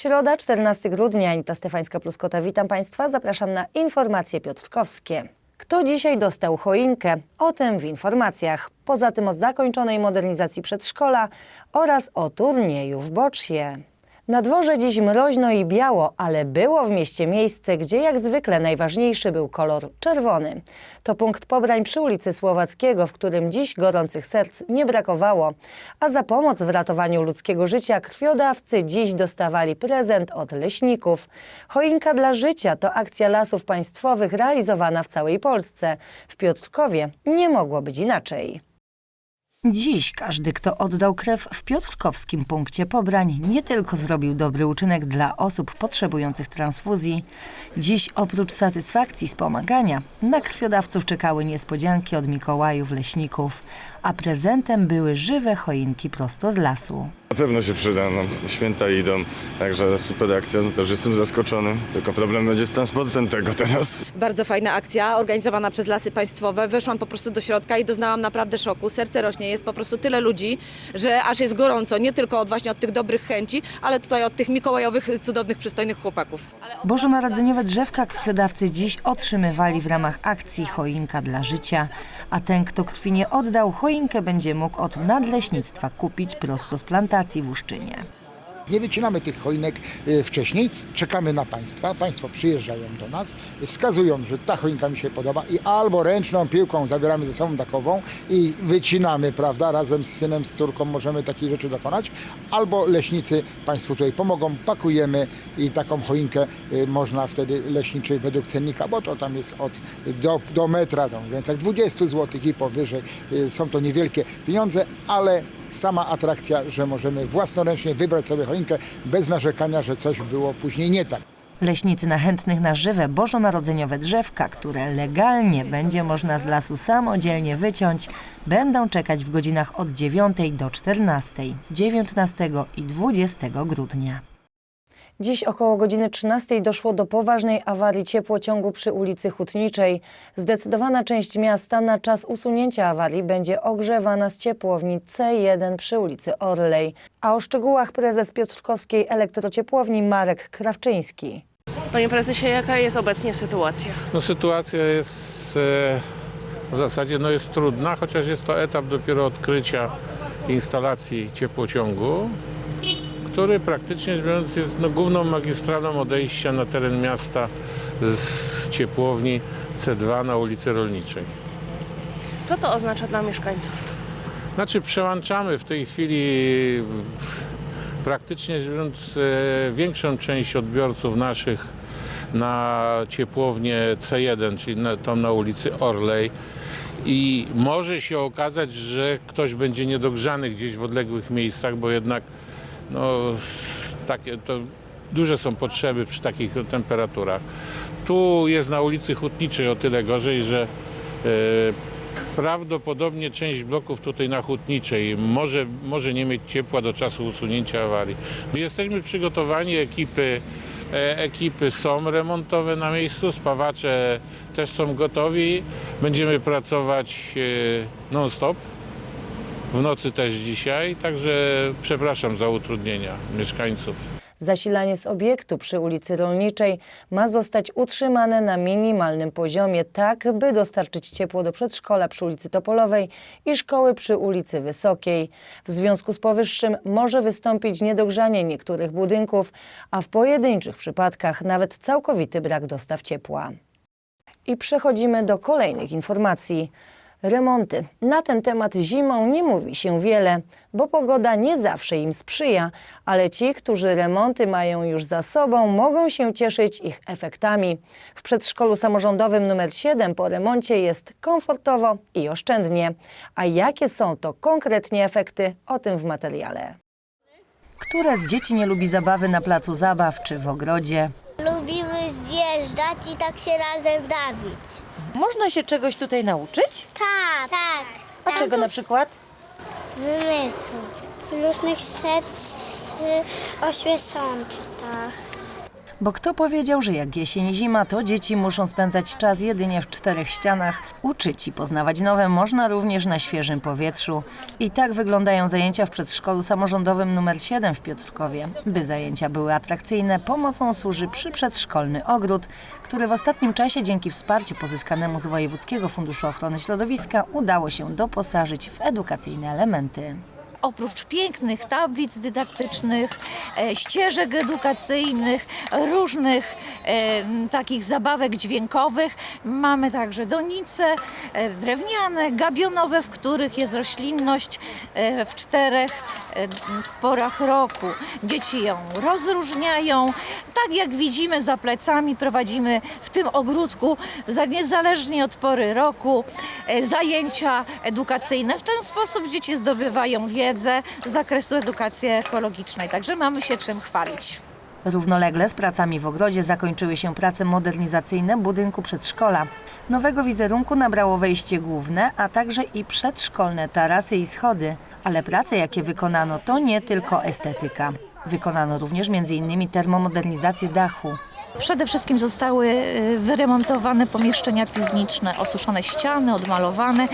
Środa, 14 grudnia, Anita Stefańska-Pluskota. Witam Państwa. Zapraszam na informacje piotrkowskie. Kto dzisiaj dostał choinkę? O tym w informacjach. Poza tym o zakończonej modernizacji przedszkola oraz o turnieju w Boczie. Na dworze dziś mroźno i biało, ale było w mieście miejsce, gdzie jak zwykle najważniejszy był kolor czerwony. To punkt pobrań przy ulicy Słowackiego, w którym dziś gorących serc nie brakowało. A za pomoc w ratowaniu ludzkiego życia krwiodawcy dziś dostawali prezent od leśników. Choinka dla życia to akcja lasów państwowych realizowana w całej Polsce. W Piotrkowie nie mogło być inaczej. Dziś każdy, kto oddał krew w Piotrkowskim punkcie pobrań, nie tylko zrobił dobry uczynek dla osób potrzebujących transfuzji. Dziś oprócz satysfakcji z pomagania, na krwiodawców czekały niespodzianki od Mikołajów leśników, prezentem były żywe choinki prosto z lasu. Na pewno się przyda, no, święta idą, także super akcja, no też jestem zaskoczony, tylko problem będzie z transportem tego teraz. Bardzo fajna akcja, organizowana przez Lasy Państwowe. Weszłam po prostu do środka i doznałam naprawdę szoku. Serce rośnie, jest po prostu tyle ludzi, że aż jest gorąco. Nie tylko od właśnie od tych dobrych chęci, ale tutaj od tych mikołajowych, cudownych, przystojnych chłopaków. Bożonarodzeniowe drzewka krwiodawcy dziś otrzymywali w ramach akcji Choinka dla Życia, a ten, kto krwi nie oddał, choinkę będzie mógł od nadleśnictwa kupić prosto z plantacji w Uszczynie. Nie wycinamy tych choinek y, wcześniej, czekamy na Państwa. Państwo przyjeżdżają do nas, wskazują, że ta choinka mi się podoba i albo ręczną piłką zabieramy ze sobą takową i wycinamy, prawda, razem z synem, z córką możemy takich rzeczy dokonać, albo leśnicy Państwu tutaj pomogą, pakujemy i taką choinkę y, można wtedy leśniczej według cennika, bo to tam jest od do, do metra, tam w granicach 20 zł i powyżej. Y, Są to niewielkie pieniądze, ale sama atrakcja, że możemy własnoręcznie wybrać sobie choinkę bez narzekania, że coś było później nie tak. Leśnicy na chętnych na żywe bożonarodzeniowe drzewka, które legalnie będzie można z lasu samodzielnie wyciąć, będą czekać w godzinach od 9 do 14, 19 i 20 grudnia. Dziś około godziny 13 doszło do poważnej awarii ciepłociągu przy ulicy Hutniczej. Zdecydowana część miasta na czas usunięcia awarii będzie ogrzewana z ciepłowni C1 przy ulicy Orlej. A o szczegółach prezes Piotrkowskiej Elektrociepłowni Marek Krawczyński. Panie prezesie, jaka jest obecnie sytuacja? No, sytuacja jest e, w zasadzie no, jest trudna, chociaż jest to etap dopiero odkrycia instalacji ciepłociągu, który praktycznie rzecz biorąc jest no, główną magistralą odejścia na teren miasta z ciepłowni C2 na ulicy Rolniczej. Co to oznacza dla mieszkańców? Znaczy przełączamy w tej chwili praktycznie rzecz biorąc e, większą część odbiorców naszych na ciepłownię C1, czyli na, tą na ulicy Orlej. I może się okazać, że ktoś będzie niedogrzany gdzieś w odległych miejscach, bo jednak no, takie, to duże są potrzeby przy takich temperaturach. Tu jest na ulicy Hutniczej o tyle gorzej, że e, Prawdopodobnie część bloków tutaj na Hutniczej może, może nie mieć ciepła do czasu usunięcia awarii. My jesteśmy przygotowani, ekipy, e, ekipy są remontowe na miejscu, spawacze też są gotowi. Będziemy pracować e, non-stop. W nocy też dzisiaj, także przepraszam za utrudnienia mieszkańców. Zasilanie z obiektu przy ulicy Rolniczej ma zostać utrzymane na minimalnym poziomie, tak by dostarczyć ciepło do przedszkola przy ulicy Topolowej i szkoły przy ulicy Wysokiej. W związku z powyższym może wystąpić niedogrzanie niektórych budynków, a w pojedynczych przypadkach nawet całkowity brak dostaw ciepła. I przechodzimy do kolejnych informacji. Remonty. Na ten temat zimą nie mówi się wiele, bo pogoda nie zawsze im sprzyja, ale ci, którzy remonty mają już za sobą, mogą się cieszyć ich efektami. W przedszkolu samorządowym nr 7 po remoncie jest komfortowo i oszczędnie. A jakie są to konkretnie efekty? O tym w materiale. Które z dzieci nie lubi zabawy na placu zabaw czy w ogrodzie? Lubimy zjeżdżać i tak się razem bawić. Można się czegoś tutaj nauczyć? Tak, tak. A czego na przykład? Zmysłu. Różnych rzeczy o świeżątkach. Bo kto powiedział, że jak jesień i zima, to dzieci muszą spędzać czas jedynie w czterech ścianach? Uczyć i poznawać nowe można również na świeżym powietrzu. I tak wyglądają zajęcia w przedszkolu samorządowym nr 7 w Piotrkowie. By zajęcia były atrakcyjne, pomocą służy przyprzedszkolny ogród, który w ostatnim czasie dzięki wsparciu pozyskanemu z Wojewódzkiego Funduszu Ochrony Środowiska udało się doposażyć w edukacyjne elementy. Oprócz pięknych tablic dydaktycznych, e, ścieżek edukacyjnych, różnych e, takich zabawek dźwiękowych, mamy także donice e, drewniane, gabionowe, w których jest roślinność w czterech porach roku. Dzieci ją rozróżniają. Tak jak widzimy za plecami, prowadzimy w tym ogródku, za- niezależnie od pory roku, zajęcia edukacyjne. W ten sposób dzieci zdobywają wiedzę z zakresu edukacji ekologicznej, także mamy się czym chwalić. Równolegle z pracami w ogrodzie zakończyły się prace modernizacyjne budynku przedszkola. Nowego wizerunku nabrało wejście główne, a także i przedszkolne tarasy i schody. Ale prace, jakie wykonano, to nie tylko estetyka. Wykonano również m.in. termomodernizację dachu. Przede wszystkim zostały y, wyremontowane pomieszczenia piwniczne, osuszone ściany, odmalowane.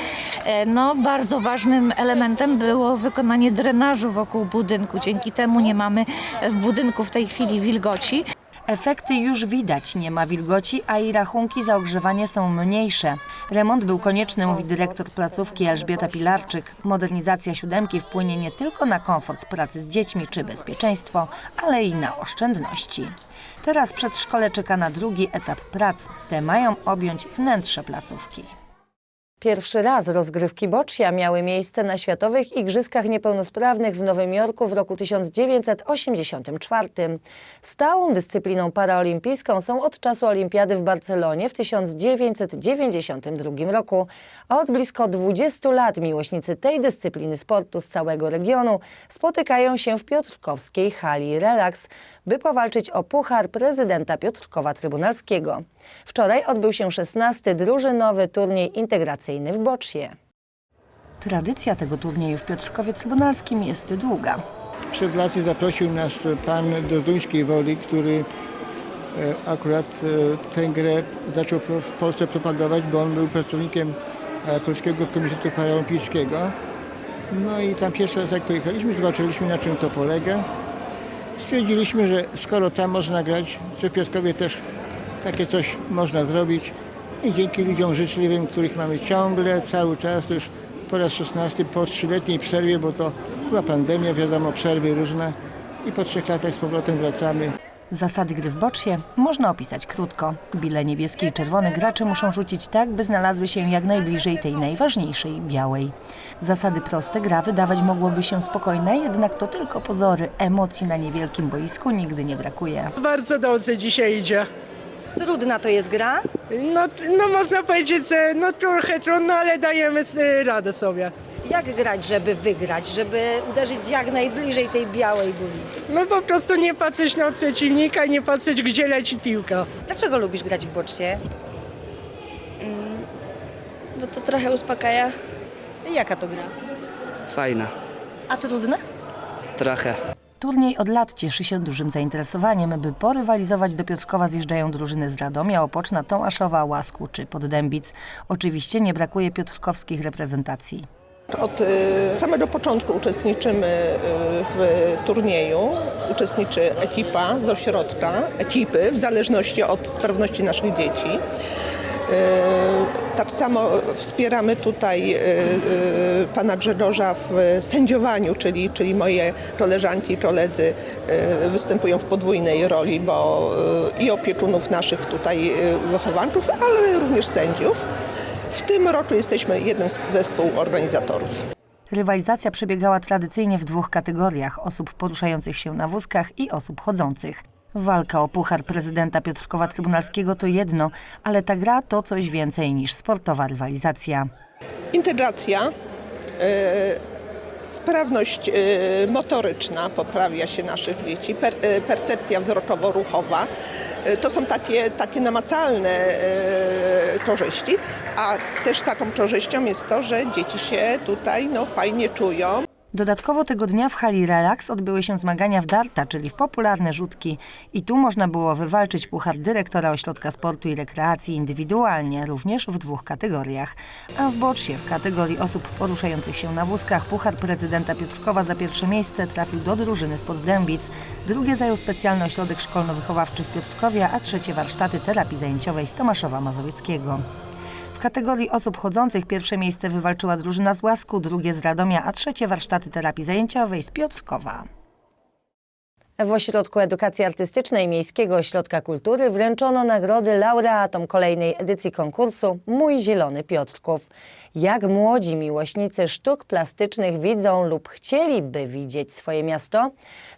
E, No, bardzo ważnym elementem było wykonanie drenażu wokół budynku. Dzięki temu nie mamy w budynku w tej chwili wilgoci. Efekty już widać, nie ma wilgoci, a i rachunki za ogrzewanie są mniejsze. Remont był konieczny, mówi dyrektor placówki Elżbieta Pilarczyk. Modernizacja siódemki wpłynie nie tylko na komfort pracy z dziećmi czy bezpieczeństwo, ale i na oszczędności. Teraz przedszkole czeka na drugi etap prac. Te mają objąć wnętrze placówki. Pierwszy raz rozgrywki boccia miały miejsce na Światowych Igrzyskach Niepełnosprawnych w Nowym Jorku w roku 1984. Stałą dyscypliną paraolimpijską są od czasu Olimpiady w Barcelonie w 1992 roku. Od blisko 20 lat miłośnicy tej dyscypliny sportu z całego regionu spotykają się w piotrkowskiej hali Relax, by powalczyć o puchar prezydenta Piotrkowa Trybunalskiego. Wczoraj odbył się 16. drużynowy turniej integracyjny w Bocznie. Tradycja tego turnieju w Piotrkowie Trybunalskim jest długa. Przed laty zaprosił nas pan do Duńskiej Woli, który e, akurat e, tę grę zaczął w Polsce propagować, bo on był pracownikiem e, Polskiego Komitetu Paralimpijskiego. No i tam pierwszy raz jak pojechaliśmy, zobaczyliśmy na czym to polega. Stwierdziliśmy, że skoro tam można grać, że w Piotrkowie też takie coś można zrobić. I dzięki ludziom życzliwym, których mamy ciągle, cały czas, to już po raz 16 po trzyletniej przerwie, bo to była pandemia, wiadomo, przerwy różne. I po trzech latach z powrotem wracamy. Zasady gry w bocznie można opisać krótko. Bile niebieskie i czerwone gracze muszą rzucić tak, by znalazły się jak najbliżej tej najważniejszej, białej. Zasady proste gra wydawać mogłoby się spokojne, jednak to tylko pozory. Emocji na niewielkim boisku nigdy nie brakuje. Bardzo dobrze dzisiaj idzie. Trudna to jest gra. No, no można powiedzieć, że no trochę trudno, ale dajemy e, radę sobie. Jak grać, żeby wygrać, żeby uderzyć jak najbliżej tej białej buli? No po prostu nie patrzeć na przeciwnika, nie patrzeć gdzie leci piłka. Dlaczego lubisz grać w bocznie? Bo to trochę uspokaja. Jaka to gra? Fajna, A trudna? trochę. Turniej od lat cieszy się dużym zainteresowaniem, by porywalizować do Piotrkowa zjeżdżają drużyny z Radomia, Opoczna, Tomaszowa, Łasku czy Poddębic. Oczywiście nie brakuje piotrkowskich reprezentacji. Od y, samego początku uczestniczymy y, w turnieju. Uczestniczy ekipa z ośrodka, ekipy, w zależności od sprawności naszych dzieci. Y, Tak samo wspieramy tutaj pana Grzegorza w sędziowaniu, czyli, czyli moje koleżanki i koledzy występują w podwójnej roli, bo i opiekunów naszych tutaj wychowanków, ale również sędziów. W tym roku jesteśmy jednym z- ze współorganizatorów. Rywalizacja przebiegała tradycyjnie w dwóch kategoriach: osób poruszających się na wózkach i osób chodzących. Walka o puchar prezydenta Piotrkowa Trybunalskiego to jedno, ale ta gra to coś więcej niż sportowa rywalizacja. Integracja, e, sprawność e, motoryczna poprawia się naszych dzieci, e, percepcja wzrokowo-ruchowa. E, To są takie, takie namacalne korzyści, a też taką korzyścią jest to, że dzieci się tutaj no, fajnie czują. Dodatkowo tego dnia w hali Relax odbyły się zmagania w darta, czyli w popularne rzutki. I tu można było wywalczyć puchar dyrektora Ośrodka Sportu i Rekreacji indywidualnie, również w dwóch kategoriach. A w boczsie w kategorii osób poruszających się na wózkach puchar prezydenta Piotrkowa za pierwsze miejsce trafił do drużyny spod Dębic. Drugie zajął specjalny ośrodek szkolno-wychowawczy w Piotrkowie, a trzecie warsztaty terapii zajęciowej z Tomaszowa Mazowieckiego. W kategorii osób chodzących pierwsze miejsce wywalczyła drużyna z Łasku, drugie z Radomia, a trzecie warsztaty terapii zajęciowej z Piotrkowa. W Ośrodku Edukacji Artystycznej Miejskiego Ośrodka Kultury wręczono nagrody laureatom kolejnej edycji konkursu Mój Zielony Piotrków. Jak młodzi miłośnicy sztuk plastycznych widzą lub chcieliby widzieć swoje miasto?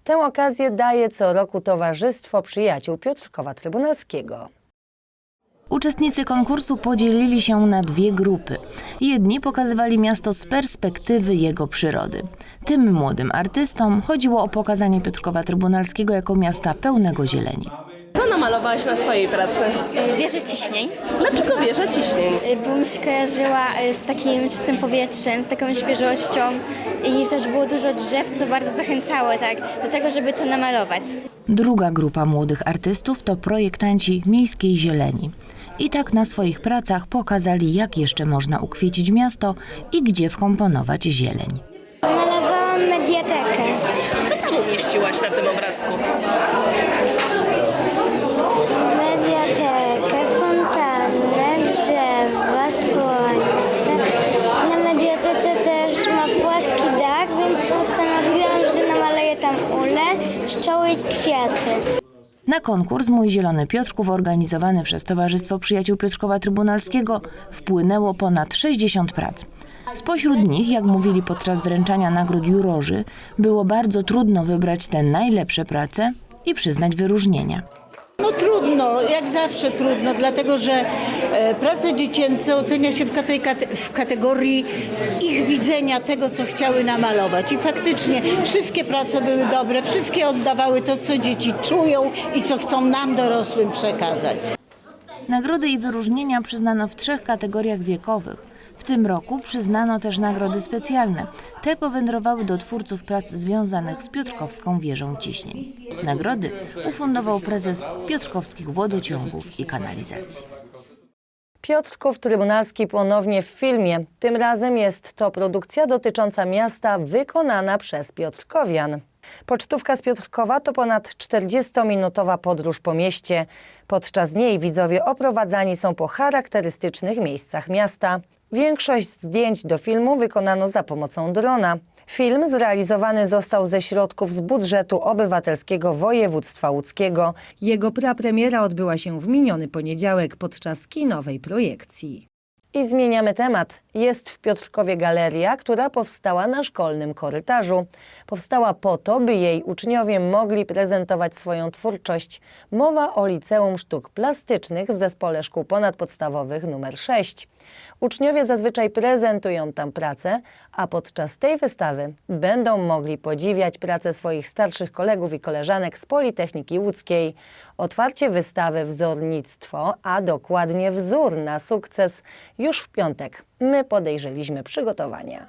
Tę okazję daje co roku Towarzystwo Przyjaciół Piotrkowa Trybunalskiego. Uczestnicy konkursu podzielili się na dwie grupy. Jedni pokazywali miasto z perspektywy jego przyrody. Tym młodym artystom chodziło o pokazanie Piotrkowa Trybunalskiego jako miasta pełnego zieleni. Co namalowałaś na swojej pracy? Wieżę ciśnień, Dlaczego wieża ciśnień? bo mi się kojarzyła y, z takim czystym powietrzem, z taką świeżością i też było dużo drzew, co bardzo zachęcało tak, do tego, żeby to namalować. Druga grupa młodych artystów to projektanci miejskiej zieleni. I tak na swoich pracach pokazali, jak jeszcze można ukwiecić miasto i gdzie wkomponować zieleń. Malowałam mediatekę. Co tam umieściłaś na tym obrazku? Na konkurs Mój Zielony Piotrków organizowany przez Towarzystwo Przyjaciół Piotrkowa Trybunalskiego wpłynęło ponad 60 prac. Spośród nich, jak mówili podczas wręczania nagród jurorzy, było bardzo trudno wybrać te najlepsze prace i przyznać wyróżnienia. No trudno, jak zawsze trudno, dlatego że e, prace dziecięce ocenia się w, w kategorii ich widzenia tego, co chciały namalować. I faktycznie wszystkie prace były dobre, wszystkie oddawały to, co dzieci czują i co chcą nam dorosłym przekazać. Nagrody i wyróżnienia przyznano w trzech kategoriach wiekowych. W tym roku przyznano też nagrody specjalne. Te powędrowały do twórców prac związanych z Piotrkowską Wieżą Ciśnień. Nagrody ufundował prezes Piotrkowskich Wodociągów i Kanalizacji. Piotrków Trybunalski ponownie w filmie. Tym razem jest to produkcja dotycząca miasta wykonana przez Piotrkowian. Pocztówka z Piotrkowa to ponad 40-minutowa podróż po mieście. Podczas niej widzowie oprowadzani są po charakterystycznych miejscach miasta. Większość zdjęć do filmu wykonano za pomocą drona. Film zrealizowany został ze środków z budżetu obywatelskiego województwa łódzkiego. Jego prapremiera odbyła się w miniony poniedziałek podczas kinowej projekcji. I zmieniamy temat. Jest w Piotrkowie galeria, która powstała na szkolnym korytarzu. Powstała po to, by jej uczniowie mogli prezentować swoją twórczość. Mowa o Liceum Sztuk Plastycznych w Zespole Szkół Ponadpodstawowych nr 6. Uczniowie zazwyczaj prezentują tam pracę, a podczas tej wystawy będą mogli podziwiać pracę swoich starszych kolegów i koleżanek z Politechniki Łódzkiej. Otwarcie wystawy Wzornictwo, a dokładnie wzór na sukces już w piątek. My podejrzeliśmy przygotowania.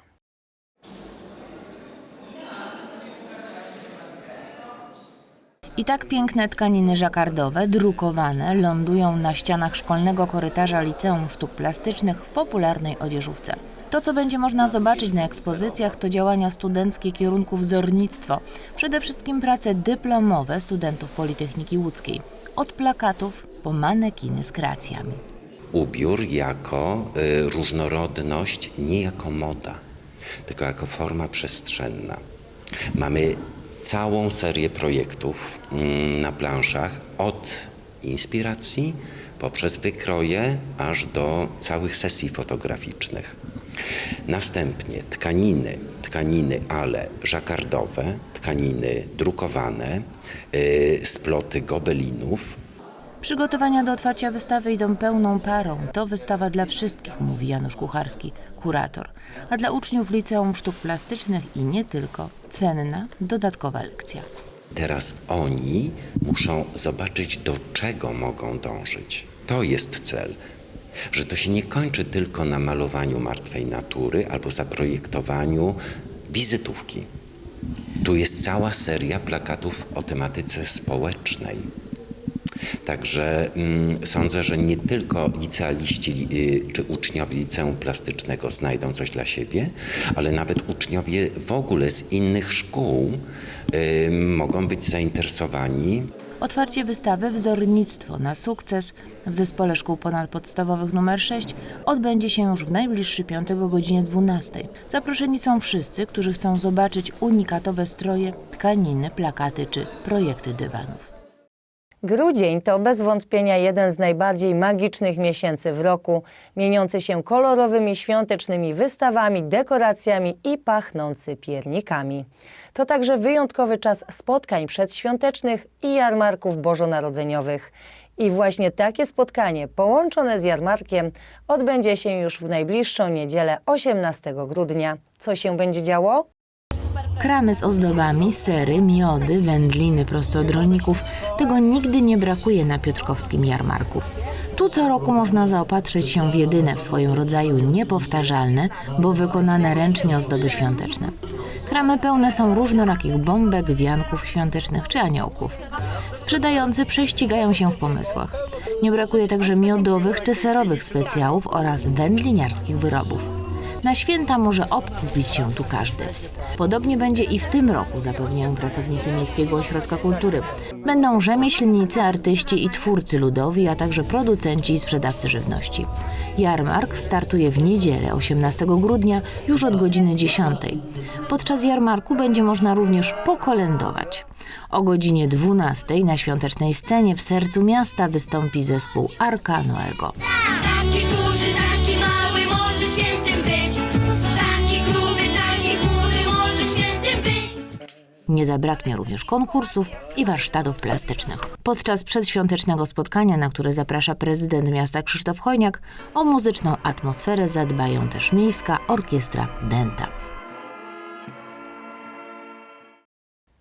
I tak piękne tkaniny żakardowe, drukowane, lądują na ścianach szkolnego korytarza Liceum Sztuk Plastycznych w popularnej odzieżówce. To, co będzie można zobaczyć na ekspozycjach, to działania studenckie kierunku wzornictwo. Przede wszystkim prace dyplomowe studentów Politechniki Łódzkiej. Od plakatów po manekiny z kreacjami. Ubiór jako y, różnorodność, nie jako moda, tylko jako forma przestrzenna. Mamy całą serię projektów mm, na planszach od inspiracji poprzez wykroje aż do całych sesji fotograficznych. Następnie tkaniny, tkaniny ale żakardowe, tkaniny drukowane, y, sploty gobelinów, Przygotowania do otwarcia wystawy idą pełną parą. To wystawa dla wszystkich, mówi Janusz Kucharski, kurator. A dla uczniów Liceum Sztuk Plastycznych i nie tylko, cenna, dodatkowa lekcja. Teraz oni muszą zobaczyć, do czego mogą dążyć. To jest cel. Że to się nie kończy tylko na malowaniu martwej natury albo zaprojektowaniu wizytówki. Tu jest cała seria plakatów o tematyce społecznej. Także mm, sądzę, że nie tylko licealiści y, czy uczniowie liceum plastycznego znajdą coś dla siebie, ale nawet uczniowie w ogóle z innych szkół y, mogą być zainteresowani Otwarcie wystawy Wzornictwo na sukces w Zespole Szkół Ponadpodstawowych nr 6 odbędzie się już w najbliższy piątek o godzinie 12. Zaproszeni są wszyscy, którzy chcą zobaczyć unikatowe stroje, tkaniny, plakaty czy projekty dywanów. Grudzień to bez wątpienia jeden z najbardziej magicznych miesięcy w roku, mieniący się kolorowymi świątecznymi wystawami, dekoracjami i pachnący piernikami. To także wyjątkowy czas spotkań przedświątecznych i jarmarków bożonarodzeniowych. I właśnie takie spotkanie połączone z jarmarkiem odbędzie się już w najbliższą niedzielę 18 grudnia. Co się będzie działo? Kramy z ozdobami, sery, miody, wędliny prosto od rolników. Tego nigdy nie brakuje na Piotrkowskim Jarmarku. Tu co roku można zaopatrzyć się w jedyne w swoim rodzaju niepowtarzalne, bo wykonane ręcznie ozdoby świąteczne. Kramy pełne są różnorakich bombek, wianków świątecznych czy aniołków. Sprzedający prześcigają się w pomysłach. Nie brakuje także miodowych czy serowych specjałów oraz wędliniarskich wyrobów. Na święta może obkupić się tu każdy. Podobnie będzie i w tym roku, zapewniają pracownicy Miejskiego Ośrodka Kultury. Będą rzemieślnicy, artyści i twórcy ludowi, a także producenci i sprzedawcy żywności. Jarmark startuje w niedzielę 18 grudnia już od godziny 10. Podczas jarmarku będzie można również pokolędować. O godzinie 12 na świątecznej scenie w sercu miasta wystąpi zespół Arka Noego. Nie zabraknie również konkursów i warsztatów plastycznych. Podczas przedświątecznego spotkania, na które zaprasza prezydent miasta Krzysztof Chojniak, o muzyczną atmosferę zadbają też Miejska Orkiestra Denta.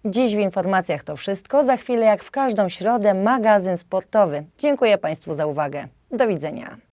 Dziś w informacjach to wszystko. Za chwilę, jak w każdą środę, magazyn sportowy. Dziękuję Państwu za uwagę. Do widzenia.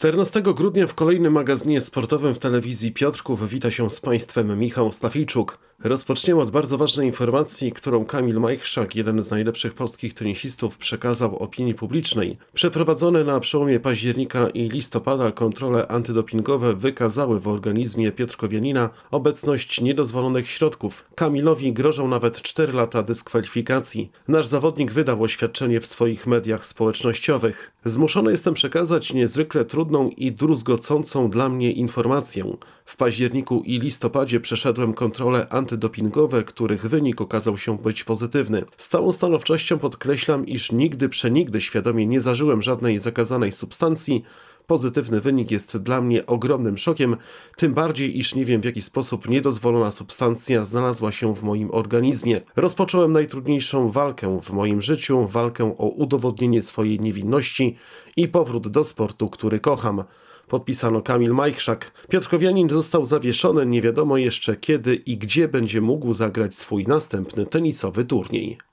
Czternastego grudnia w kolejnym magazynie sportowym w telewizji Piotrków wita się z Państwem Michał Stafijczuk. Rozpoczniemy od bardzo ważnej informacji, którą Kamil Majchrzak, jeden z najlepszych polskich tenisistów, przekazał opinii publicznej. Przeprowadzone na przełomie października i listopada kontrole antydopingowe wykazały w organizmie Piotrkowianina obecność niedozwolonych środków. Kamilowi grożą nawet 4 lata dyskwalifikacji. Nasz zawodnik wydał oświadczenie w swoich mediach społecznościowych. Zmuszony jestem przekazać niezwykle i druzgocącą dla mnie informację. W październiku i listopadzie przeszedłem kontrole antydopingowe, których wynik okazał się być pozytywny. Z całą stanowczością podkreślam, iż nigdy przenigdy świadomie nie zażyłem żadnej zakazanej substancji. Pozytywny wynik jest dla mnie ogromnym szokiem, tym bardziej, iż nie wiem w jaki sposób niedozwolona substancja znalazła się w moim organizmie. Rozpocząłem najtrudniejszą walkę w moim życiu, walkę o udowodnienie swojej niewinności i powrót do sportu, który kocham. Podpisano Kamil Majchrzak. Piotrkowianin został zawieszony, nie wiadomo jeszcze kiedy i gdzie będzie mógł zagrać swój następny tenisowy turniej.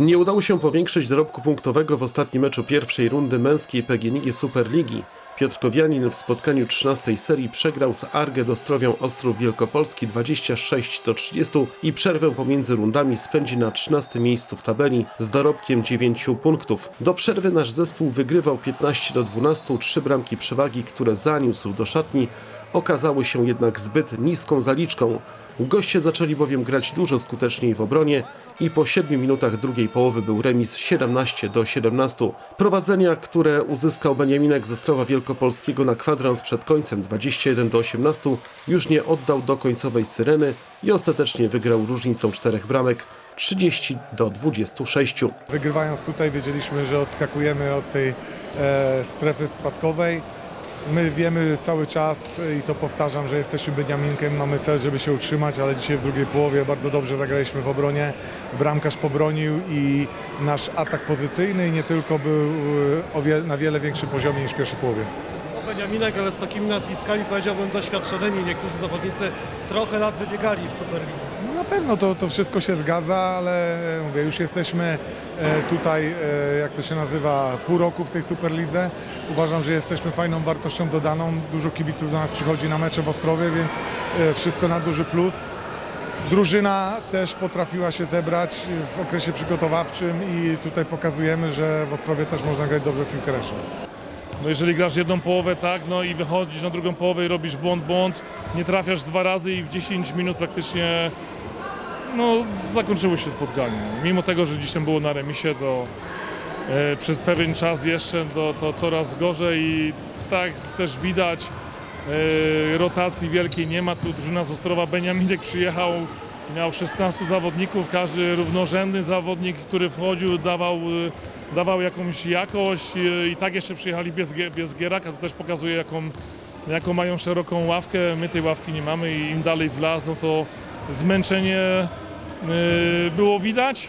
Nie udało się powiększyć dorobku punktowego w ostatnim meczu pierwszej rundy męskiej PGNiG Superligi. Piotrkowianin w spotkaniu 13 serii przegrał z Argę Dostrowią Ostrów Wielkopolski 26 do 30 i przerwę pomiędzy rundami spędzi na 13 miejscu w tabeli z dorobkiem 9 punktów. Do przerwy nasz zespół wygrywał 15 do 12, trzy bramki przewagi, które zaniósł do szatni, okazały się jednak zbyt niską zaliczką. Goście zaczęli bowiem grać dużo skuteczniej w obronie i po 7 minutach drugiej połowy był remis 17 do 17. Prowadzenia, które uzyskał Beniaminek ze Strowa Wielkopolskiego na kwadrans przed końcem 21 do 18 już nie oddał do końcowej syreny i ostatecznie wygrał różnicą czterech bramek 30 do 26. Wygrywając tutaj wiedzieliśmy, że odskakujemy od tej e, strefy spadkowej. My wiemy cały czas i to powtarzam, że jesteśmy Beniaminkiem, mamy cel, żeby się utrzymać, ale dzisiaj w drugiej połowie bardzo dobrze zagraliśmy w obronie. Bramkarz pobronił i nasz atak pozycyjny nie tylko był e, na wiele większym poziomie niż w pierwszej połowie. No Beniaminek, ale z takimi nazwiskami powiedziałbym doświadczonymi. Niektórzy zawodnicy trochę lat wybiegali w Superlidze. No pewno to, to wszystko się zgadza, ale e, mówię, już jesteśmy e, tutaj, e, jak to się nazywa, pół roku w tej Superlidze. Uważam, że jesteśmy fajną wartością dodaną. Dużo kibiców do nas przychodzi na mecze w Ostrowie, więc wszystko na duży plus. Drużyna też potrafiła się zebrać w okresie przygotowawczym i tutaj pokazujemy, że w Ostrowie też można grać dobrze w piłkę ręczną. No jeżeli grasz jedną połowę tak, no i wychodzisz na drugą połowę i robisz błąd, błąd, nie trafiasz dwa razy i w 10 minut praktycznie no, zakończyło się spotkanie. Mimo tego, że tam było na remisie, to e, przez pewien czas jeszcze to, to coraz gorzej i tak też widać e, rotacji wielkiej nie ma. Tu drużyna z Ostrowa Beniaminek przyjechał, miał 16 zawodników, każdy równorzędny zawodnik, który wchodził dawał, e, dawał jakąś jakość e, i tak jeszcze przyjechali bez, bez Gieraka, to też pokazuje jaką, jaką mają szeroką ławkę. My tej ławki nie mamy i im dalej w las, no to zmęczenie e, było widać.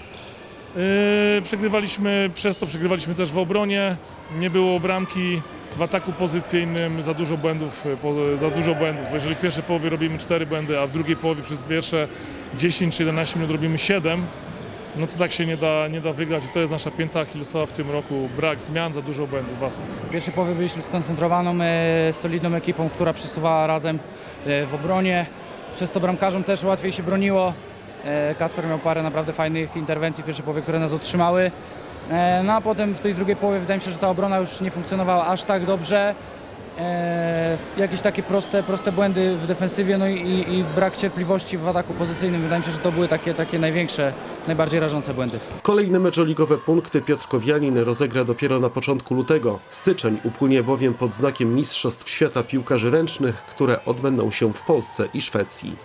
Yy, Przegrywaliśmy, przez to przegrywaliśmy też w obronie, nie było bramki w ataku pozycyjnym, za dużo błędów, po- za dużo błędów. Bo jeżeli w pierwszej połowie robimy 4 błędy, a w drugiej połowie przez pierwsze 10 czy 11 minut robimy 7, no to tak się nie da, nie da wygrać i to jest nasza pięta achillesowa w tym roku. Brak zmian, za dużo błędów własnych. W pierwszej połowie byliśmy skoncentrowaną, e, solidną ekipą, która przesuwała razem e, w obronie. Przez to bramkarzom też łatwiej się broniło. E, Kasper miał parę naprawdę fajnych interwencji w pierwszej połowie, które nas utrzymały. E, No a potem w tej drugiej połowie wydaje mi się, że ta obrona już nie funkcjonowała aż tak dobrze. E, jakieś takie proste, proste błędy w defensywie, no i, i, i brak cierpliwości w ataku pozycyjnym. Wydaje mi się, że to były takie, takie największe, najbardziej rażące błędy. Kolejne meczoligowe punkty Piotrkowianin rozegra dopiero na początku lutego. Styczeń upłynie bowiem pod znakiem Mistrzostw Świata Piłkarzy Ręcznych, które odbędą się w Polsce i Szwecji.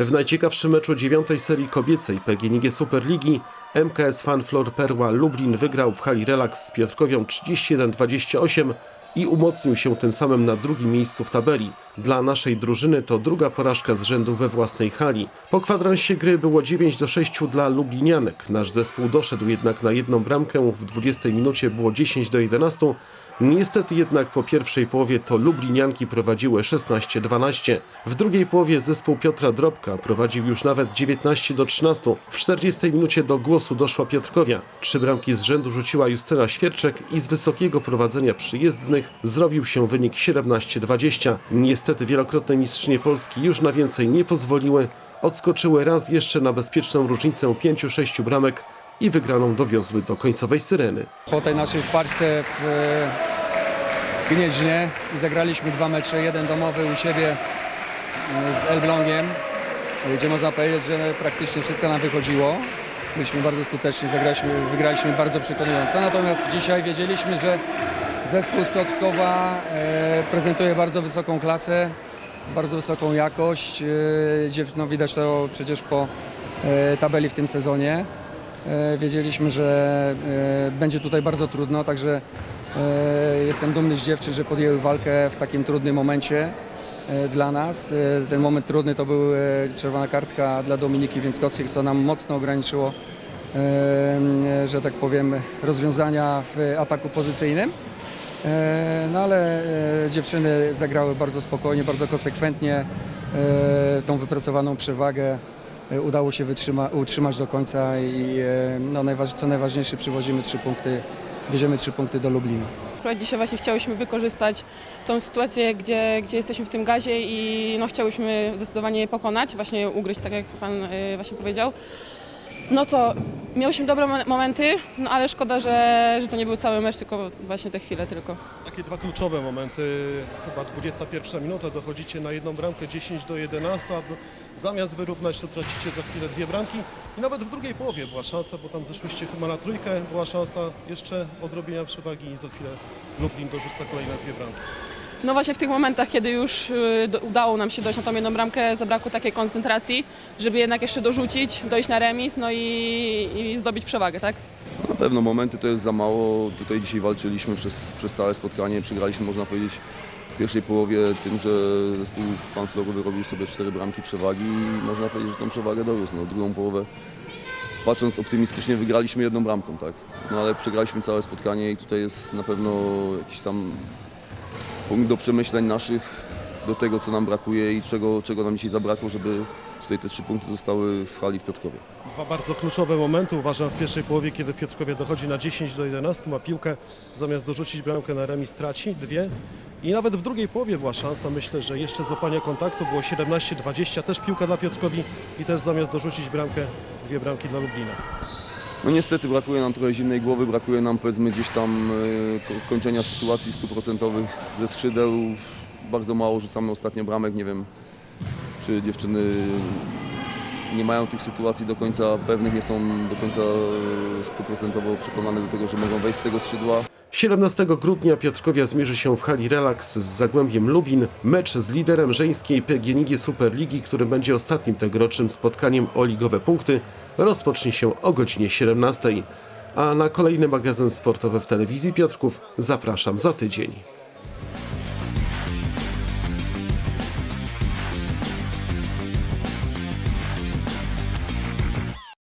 W najciekawszym meczu dziewiątej serii kobiecej PGNiG Superligi MKS Fanflor Perła Lublin wygrał w hali Relax z Piotrkowią 31-28 i umocnił się tym samym na drugim miejscu w tabeli. Dla naszej drużyny to druga porażka z rzędu we własnej hali. Po kwadransie gry było 9 do 6 dla Lublinianek. Nasz zespół doszedł jednak na jedną bramkę, w 20 minucie było 10 do 11. Niestety jednak po pierwszej połowie to Lublinianki prowadziły 16-12. W drugiej połowie zespół Piotra Drobka prowadził już nawet 19 do 13. W 40 minucie do głosu doszła Piotrkowia. Trzy bramki z rzędu rzuciła Justyna Świerczek i z wysokiego prowadzenia przyjezdnych zrobił się wynik 17-20. Niestety wielokrotne mistrzynie Polski już na więcej nie pozwoliły. Odskoczyły raz jeszcze na bezpieczną różnicę 5-6 bramek i wygraną dowiozły do końcowej syreny. Po tej naszej wpaczce w e, Gnieźnie i zagraliśmy dwa mecze, jeden domowy u siebie e, z Elblągiem, gdzie można powiedzieć, że praktycznie wszystko nam wychodziło. Byliśmy bardzo skuteczni, zagraliśmy, wygraliśmy bardzo przekonująco. Natomiast dzisiaj wiedzieliśmy, że zespół z Piotrkowa e, prezentuje bardzo wysoką klasę, bardzo wysoką jakość, no, widać to przecież po tabeli w tym sezonie. E, Wiedzieliśmy, że e, będzie tutaj bardzo trudno, także e, jestem dumny z dziewczyn, że podjęły walkę w takim trudnym momencie dla nas. Ten moment trudny to był e, czerwona kartka dla Dominiki Więckowskiej, co nam mocno ograniczyło, że tak powiem, rozwiązania w ataku pozycyjnym. No ale dziewczyny zagrały bardzo spokojnie, bardzo konsekwentnie. Tą wypracowaną przewagę udało się wytrzyma, utrzymać do końca i e, no, najważ, co najważniejsze przywozimy trzy punkty, bierzemy trzy punkty do Lublina. Dzisiaj właśnie chciałyśmy wykorzystać tą sytuację, gdzie, gdzie jesteśmy w tym gazie i no, chciałyśmy zdecydowanie je pokonać, właśnie ugryźć, tak jak Pan y, właśnie powiedział. No co, miałyśmy dobre mo- momenty, no ale szkoda, że, że to nie był cały mecz, tylko właśnie te chwile tylko. Takie dwa kluczowe momenty, chyba 21 minuta, dochodzicie na jedną bramkę 10 do 11, a zamiast wyrównać to tracicie za chwilę dwie bramki i nawet w drugiej połowie była szansa, bo tam zeszłyście chyba na trójkę, była szansa jeszcze odrobienia przewagi i za chwilę Lublin dorzuca kolejne dwie bramki. No właśnie w tych momentach, kiedy już y, udało nam się dojść na tą jedną bramkę, zabrakło takiej koncentracji, żeby jednak jeszcze dorzucić, dojść na remis, no i, i zdobyć przewagę, tak? Na pewno momenty to jest za mało. Tutaj dzisiaj walczyliśmy przez, przez całe spotkanie. Przegraliśmy, można powiedzieć, w pierwszej połowie tym, że zespół fanfloru wyrobił sobie cztery bramki przewagi i można powiedzieć, że tą przewagę dowiózł. No, drugą połowę, patrząc optymistycznie, wygraliśmy jedną bramką, tak? No ale przegraliśmy całe spotkanie i tutaj jest na pewno jakiś tam punkt do przemyśleń naszych, do tego, co nam brakuje i czego, czego nam dzisiaj zabrakło, żeby tutaj te trzy punkty zostały w hali w Piotrkowie. Dwa bardzo kluczowe momenty uważam w pierwszej połowie, kiedy Piotrkowie dochodzi na 10 do 11, ma piłkę, zamiast dorzucić bramkę na remis traci dwie. I nawet w drugiej połowie była szansa, myślę, że jeszcze złapania kontaktu było 17-20, też piłka dla Piotrkowi i też zamiast dorzucić bramkę, dwie bramki dla Lublina. No niestety brakuje nam trochę zimnej głowy, brakuje nam powiedzmy gdzieś tam e, ko- kończenia sytuacji stuprocentowych ze skrzydeł. Bardzo mało rzucamy ostatnio bramek, nie wiem czy dziewczyny nie mają tych sytuacji do końca pewnych, nie są do końca e, stuprocentowo przekonane do tego, że mogą wejść z tego skrzydła. 17 grudnia Piotrkowia zmierzy się w hali Relax z Zagłębiem Lubin. Mecz z liderem żeńskiej PGNiG Superligi, który będzie ostatnim tegorocznym spotkaniem o ligowe punkty, rozpocznie się o godzinie 17. A na kolejny magazyn sportowy w telewizji Piotrków zapraszam za tydzień.